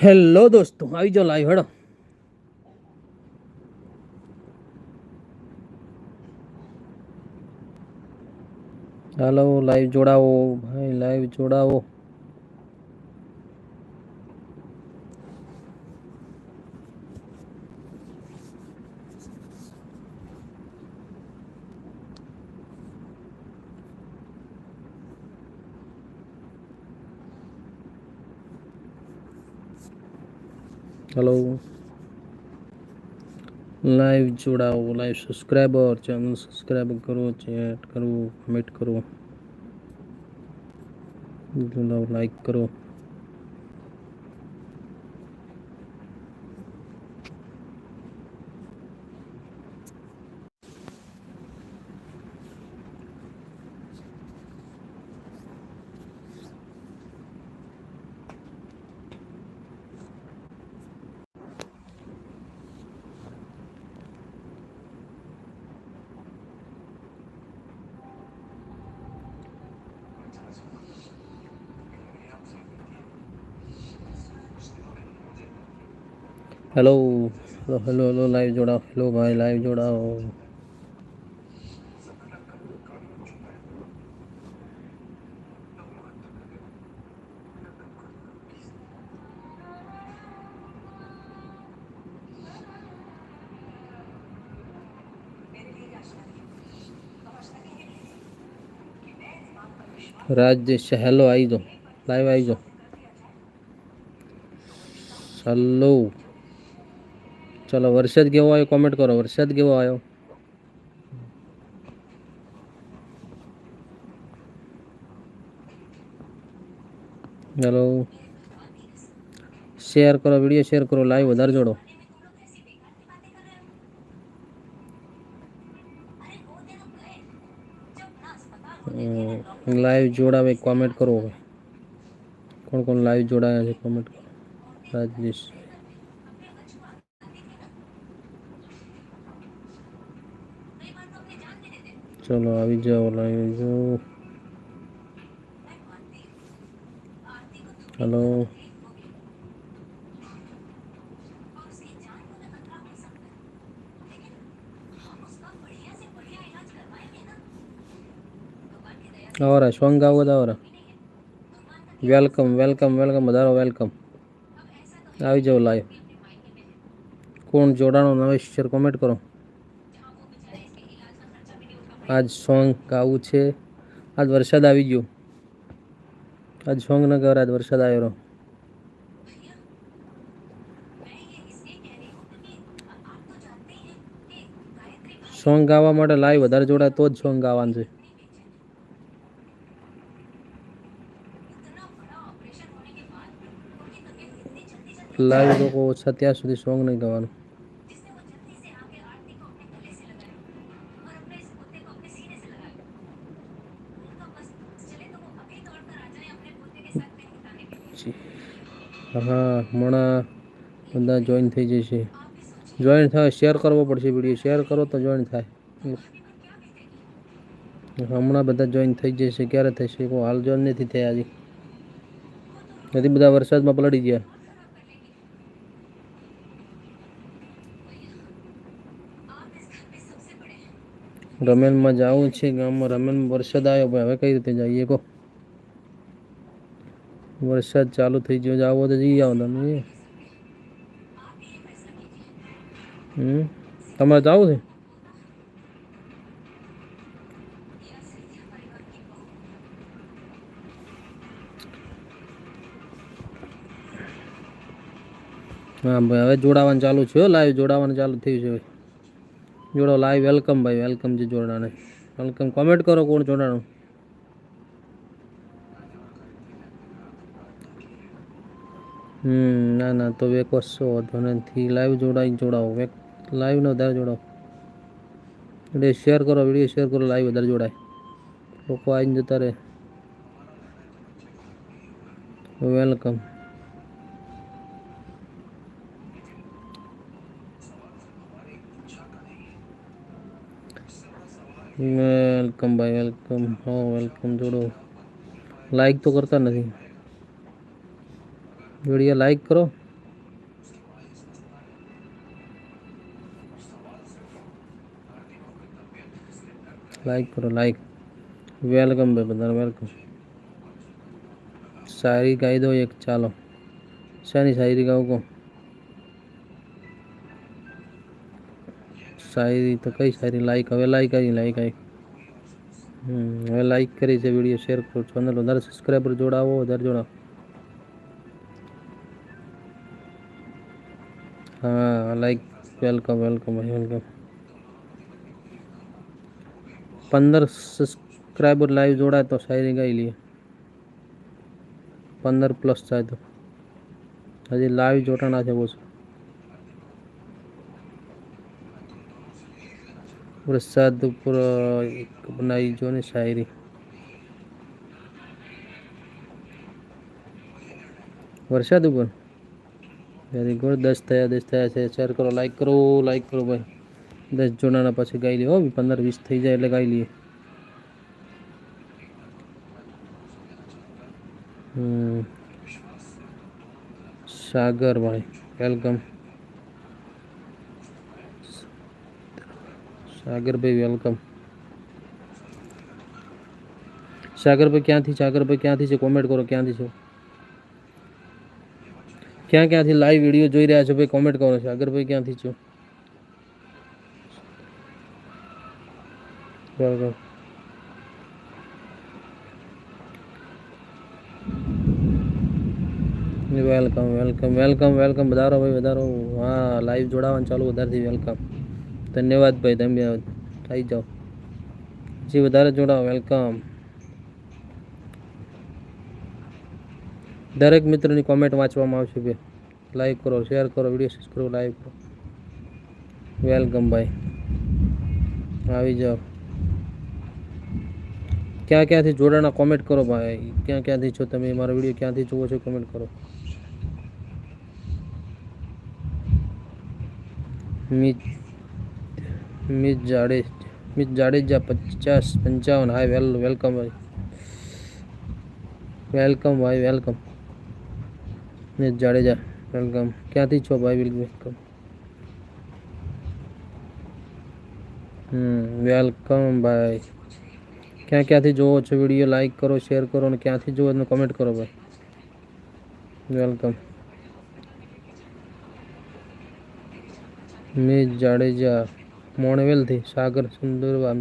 Hello दोस्तों आई जाओ live हड़ हेलो लाइव जोड़ाओ भाई लाइव जोड़ाओ हेलो लाइव जोड़ाओ लाइव सब्सक्राइबर चैनल सब्सक्राइब करो चैट करो कमेंट करो लाइक करो hello hello hello hello live जोड़ा हेलो भाई लाइव जोड़ा हो રાજ્ય हेलो आई जो लाइव आई जो हेलो चलो वर्षद केव आयो कमेंट करो वर्षद केव आयो हेलो शेयर करो वीडियो शेयर करो लाइव उधर जोड़ो लाइव जोड़ा भाई कमेंट करो कौन कौन लाइव जोड़ा है कमेंट करो राजेश चलो आ जाओ लाइन जाओ हेलो और शवंग और वेलकम वेलकम वेलकम बधारो वेलकम आ जाओ लाइव कौन जोड़ा नवेश कमेंट करो આજ સોંગ ગાવું છે આજ વરસાદ આવી ગયો આજ સોંગ ન ગવર આજ વરસાદ આવ્યો રહ્યો સોંગ ગાવા માટે લાઈવ વધારે જોડાય તો જ સોંગ ગાવાનું છે લાઈવ લોકો ઓછા ત્યાં સુધી સોંગ નહીં ગાવાનું હા હમણાં બધા જોઈન થઈ જશે જોઈન થાય શેર કરવો પડશે વિડીયો શેર કરો તો જોઈન થાય હમણાં બધા જોઈન થઈ જશે ક્યારે થશે કોઈ હાલ જોઈન નથી થયા હજી નથી બધા વરસાદમાં પલળી ગયા રમેનમાં જવું છે ગામમાં રમેન વરસાદ આવ્યો પણ હવે કઈ રીતે જઈએ કહો વરસાદ ચાલુ થઈ ગયો આવો તો જઈ આવો તમે હમ તમારે તો છે હા ભાઈ હવે જોડાવાનું ચાલુ છે લાઈવ જોડાવાનું ચાલુ થયું છે ભાઈ જોડો લાઈવ વેલકમ ભાઈ વેલકમ છે જોડાણે વેલકમ કોમેન્ટ કરો કોણ જોડાણું હમ ના ના તો એક વસ્તુ વધુ નથી લાઈવ જોડાઈ જોડાઓ એક લાઈવને વધારે જોડાઓ એટલે શેર કરો વિડીયો શેર કરો લાઈવ વધારે જોડાય લોકો આવીને જતા રહે વેલકમ વેલકમ ભાઈ વેલકમ હો વેલકમ જોડો લાઈક તો કરતા નથી વિડીયો લાઈક કરો લાઈક કરો લાઈક વેલકમ ભાઈ બધા વેલકમ શાયરી ગાઈ દો એક ચાલો શાની શાયરી ગાઉં કહો શાયરી તો કઈ સારી લાઈક હવે લાઈક આવી લાઈક આવી હવે લાઈક કરી છે વિડીયો શેર કરો ચેનલ વધારે સબસ્ક્રાઈબર જોડાવો વધારે જોડાવો લાઈક વેલકમ વેલકમ ભાઈ વેલકમ પંદર સબસ્ક્રાઈબર લાઈવ જોડાય તો શાયરી ગાઈ લઈએ પંદર પ્લસ થાય તો હજી લાઈવ જોટાણા છે બોસ વરસાદ ઉપર બનાવી જો ને શાયરી વરસાદ ઉપર वेरी गुड दस थे दस थे शेर करो लाइक करो लाइक करो भाई दस जोड़ा पे गाई लियो भी पंदर वीस थी जाए गाई लिये हम्म। सागर भाई वेलकम सागर भाई वेलकम सागर भाई क्या थी सागर भाई क्या थी कमेंट करो क्या थी छो क्या क्या थी लाइव वीडियो જોઈ રહ્યા છો ભાઈ કમેન્ટ કરો છો અગર ભાઈ ક્યાં થી છો બલ બલ ની વેલકમ વેલકમ વેલકમ વેલકમ વધારો ભાઈ વધારો વાહ લાઈવ જોડાવાનું ચાલુ વધાર દે વેલકમ ધન્યવાદ ભાઈ તમે થઈ जाओ જી વધારે જોડાઓ વેલકમ દરેક મિત્ર ની કોમેન્ટ વાંચવામાં આવશે બે લાઈક કરો શેર કરો વિડીયો સબસ્ક્રાઇબ કરો લાઈક કરો વેલકમ બાય આવી જાવ ક્યા ક્યા થી જોડાણા કોમેન્ટ કરો ભાઈ ક્યા ક્યા થી જો તમે મારો વિડીયો ક્યાં થી જોવો છો કોમેન્ટ કરો મિત મિત જાડે મિત જાડે જા 50 55 આ welcome bye welcome bye welcome bye welcome ને જાડેજા વેલકમ ક્યાંથી છો ભાઈ વિલ વેલકમ હમ વેલકમ ભાઈ ક્યાં ક્યાંથી જોવો છો વિડીયો લાઈક કરો શેર કરો અને ક્યાંથી જોવો એનું કમેન્ટ કરો ભાઈ વેલકમ મેં જાડેજા મોણવેલથી સાગર સુંદરવા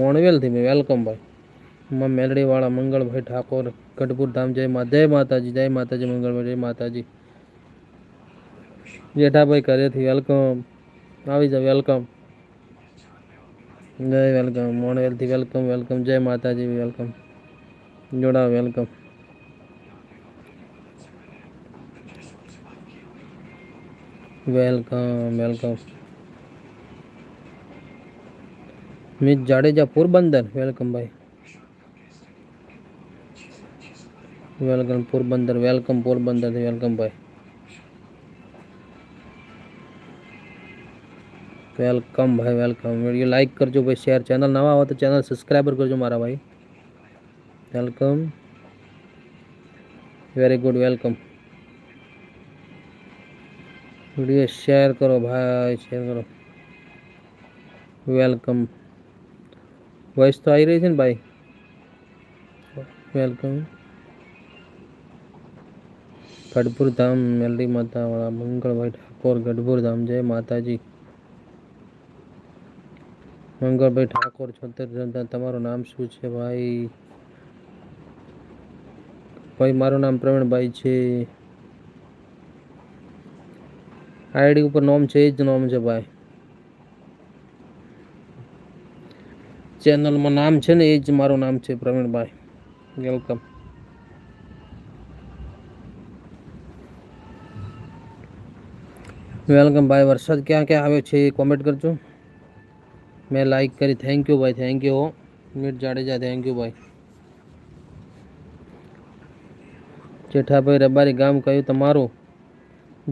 મોણવેલથી મેં વેલકમ ભાઈ माँ मेलड़ी वाला मंगल भाई ठाकुर कटपुर धाम जय माँ जय माता जी जय माता जी मंगल भाई जय माता जी जेठा भाई करे थी वेलकम आवी जाओ वेलकम जय वेलकम मोनवेल थी वेलकम वेलकम जय माता जी वेलकम जोड़ा वेलकम वेलकम वेलकम मैं जाडेजा पोरबंदर वेलकम भाई welcome Porbandar welcome Porbandar welcome भाई वेलकम भाई वेलकम वीडियो लाइक कर जो भाई शेयर चैनल नवा हुआ तो चैनल सब्सक्राइबर कर जो मारा भाई welcome very good welcome video share करो भाई शेयर करो वेलकम वॉइस तो आ रही थी भाई वेलकम ગઢપુર ધામ મેલડી માતાવાળા મંગળભાઈ ઠાકોર ગઢપુર ધામ જય માતાજી મંગળભાઈ ઠાકોર છોતેર જનતા તમારું નામ શું છે ભાઈ ભાઈ મારું નામ પ્રવીણભાઈ છે આઈડી ઉપર નોમ છે એ જ નોમ છે ભાઈ ચેનલમાં નામ છે ને એ જ મારું નામ છે પ્રવીણભાઈ વેલકમ વેલકમ ભાઈ વરસાદ ક્યાં ક્યાં આવ્યો છે એ કોમેન્ટ કરજો મેં લાઈક કરી થેન્ક યુ ભાઈ thank you Mit Jadeja thank you ભાઈ જેઠાભાઈ રબારી ગામ કહ્યું તમારું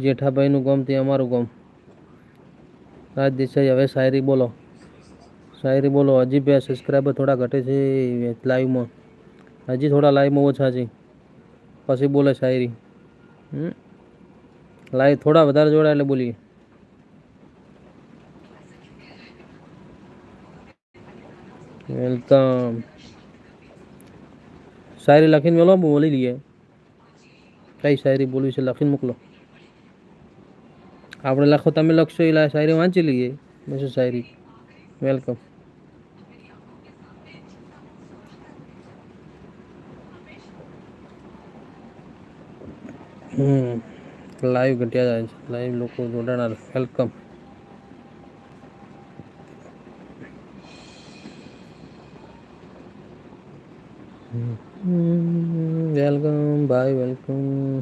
જેઠાભાઈનું ગામ તે અમારું ગામ રાજ દેસાઈ હવે શાયરી બોલો શાયરી બોલો હજી બે સબસ્ક્રાઈબર થોડા ઘટે છે લાઈવમાં હજી થોડા લાઈવમાં ઓછા છે પછી બોલે શાયરી હમ લાઈ થોડા વધારે જોડા એટલે બોલીએ વેલકમ શાયરી લખીને મેલો બોલી લઈએ કઈ શાયરી બોલવી છે લખીને મોકલો આપણે લખો તમે લખશો એટલે શાયરી વાંચી લઈએ મેં શાયરી વેલકમ लाइव घटिया लाइव लोग जोड़ना वेलकम वेलकम बाय वेलकम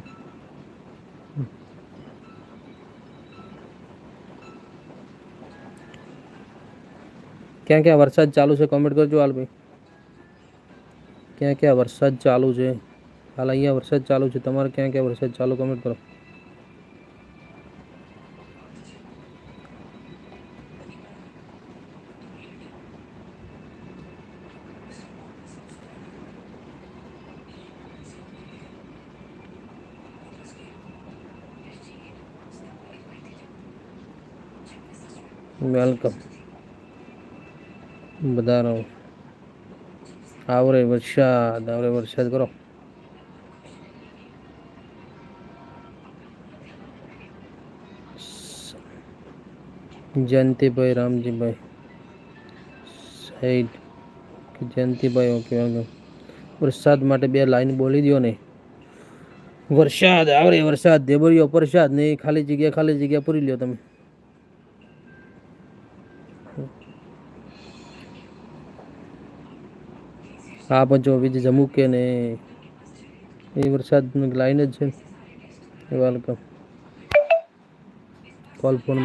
क्या क्या वरसाद चालू से कमेंट कर जो हाल भाई क्या क्या वरसाद चालू है हाल अ वरसाद चालू है तर क्या क्या वरसाद चालू कमेंट करो વેલકમ બધા રહો આવરે વરસાદ આવરે વરસાદ કરો Jayantibhai Ramjibhai side Jayantibhai okay welcome વરસાદ માટે બે લાઈન બોલી દો ને વરસાદ આવરે વરસાદ દેબરિયો પ્રસાદ નહીં ખાલી જગ્યા ખાલી જગ્યા પૂરી લ્યો તમે આ પણ જો બીજી જમુકે ને એ વરસાદ લાઈન જ છે વેલકમ કોલ ફોન